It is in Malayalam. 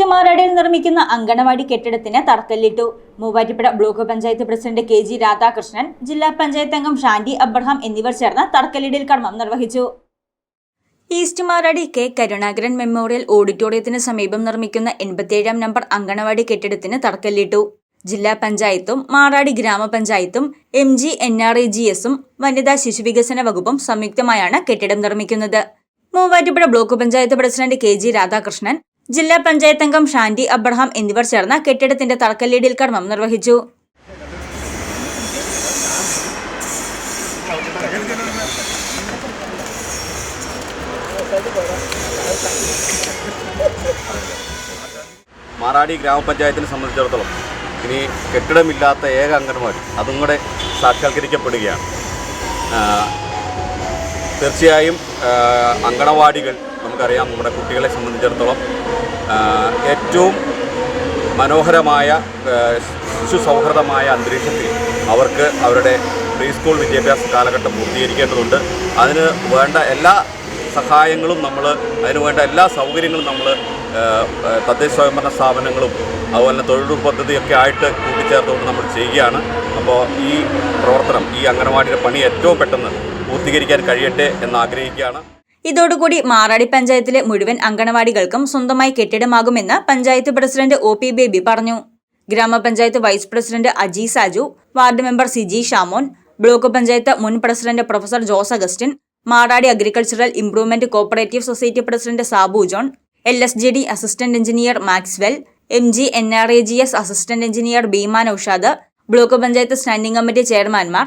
നിർമ്മിക്കുന്ന അങ്കണവാടി കെട്ടിടത്തിന് തറക്കല്ലിട്ടു. Muvattupuzha block panchayat president K G Radhakrishnan ജില്ലാ പഞ്ചായത്ത് അംഗം ഷാൻഡി അബ്രഹാം എന്നിവർ ചേർന്ന് തറക്കല്ലിടൽ കർമ്മം നിർവഹിച്ചു. East Marady K Karunakaran memorial ഓഡിറ്റോറിയത്തിന് സമീപം നിർമ്മിക്കുന്ന എൺപത്തിയേഴാം നമ്പർ അങ്കണവാടി കെട്ടിടത്തിന് തറക്കല്ലിട്ടു. ജില്ലാ പഞ്ചായത്തും Maradi ഗ്രാമപഞ്ചായത്തും M G N R I G എസും വനിതാ ശിശുവികസന വകുപ്പും സംയുക്തമായാണ് കെട്ടിടം നിർമ്മിക്കുന്നത്. Muvattupuzha block panchayat president K G Radhakrishnan ജില്ലാ പഞ്ചായത്ത് അംഗം ഷാൻഡി അബ്രഹാം എന്നിവർ ചേർന്ന് കെട്ടിടത്തിന്റെ തറക്കല്ലിടൽ കർമ്മം നിർവഹിച്ചു. മാറാടി ഗ്രാമപഞ്ചായത്തിനെ സംബന്ധിച്ചിടത്തോളം ഇനി കെട്ടിടമില്ലാത്ത ഏക അംഗൻവാടി അതും കൂടെ സാക്ഷാത്കരിക്കപ്പെടുകയാണ്. തീർച്ചയായും അങ്കണവാടികൾ നമുക്കറിയാം നമ്മുടെ കുട്ടികളെ സംബന്ധിച്ചിടത്തോളം ഏറ്റവും മനോഹരമായ ശിശു അന്തരീക്ഷത്തിൽ അവർക്ക് അവരുടെ പ്രീ സ്കൂൾ വിദ്യാഭ്യാസ കാലഘട്ടം പൂർത്തീകരിക്കേണ്ടതുണ്ട്. അതിന് വേണ്ട എല്ലാ സഹായങ്ങളും നമ്മൾ അതിന് വേണ്ട എല്ലാ സൗകര്യങ്ങളും നമ്മൾ തദ്ദേശ സ്വയംഭരണ സ്ഥാപനങ്ങളും അതുപോലെ തന്നെ തൊഴിലുറപ്പ് പദ്ധതിയൊക്കെ ആയിട്ട് കൂട്ടിച്ചേർത്തുകൊണ്ട് നമ്മൾ ചെയ്യുകയാണ്. അപ്പോൾ ഈ പ്രവർത്തനം ഈ അംഗനവാടിയുടെ പണി ഏറ്റവും പെട്ടെന്ന് പൂർത്തീകരിക്കാൻ കഴിയട്ടെ എന്ന് ആഗ്രഹിക്കുകയാണ് ഇതോടുകൂടി മാറാടി പഞ്ചായത്തിലെ മുഴുവൻ അങ്കണവാടികൾക്കും സ്വന്തമായി കെട്ടിടമാകുമെന്ന് panchayat president O P Baby പറഞ്ഞു. ഗ്രാമപഞ്ചായത്ത് vice president Aji Saju ward member Siji Shamon block panchayat മുൻ president professor Jose Augustine Maradi agricultural improvement cooperative society president Sabu John L S G D assistant engineer Maxwell M G N R E G S assistant engineer Beeman Aushad block panchayat standing committee ചെയർമാൻമാർ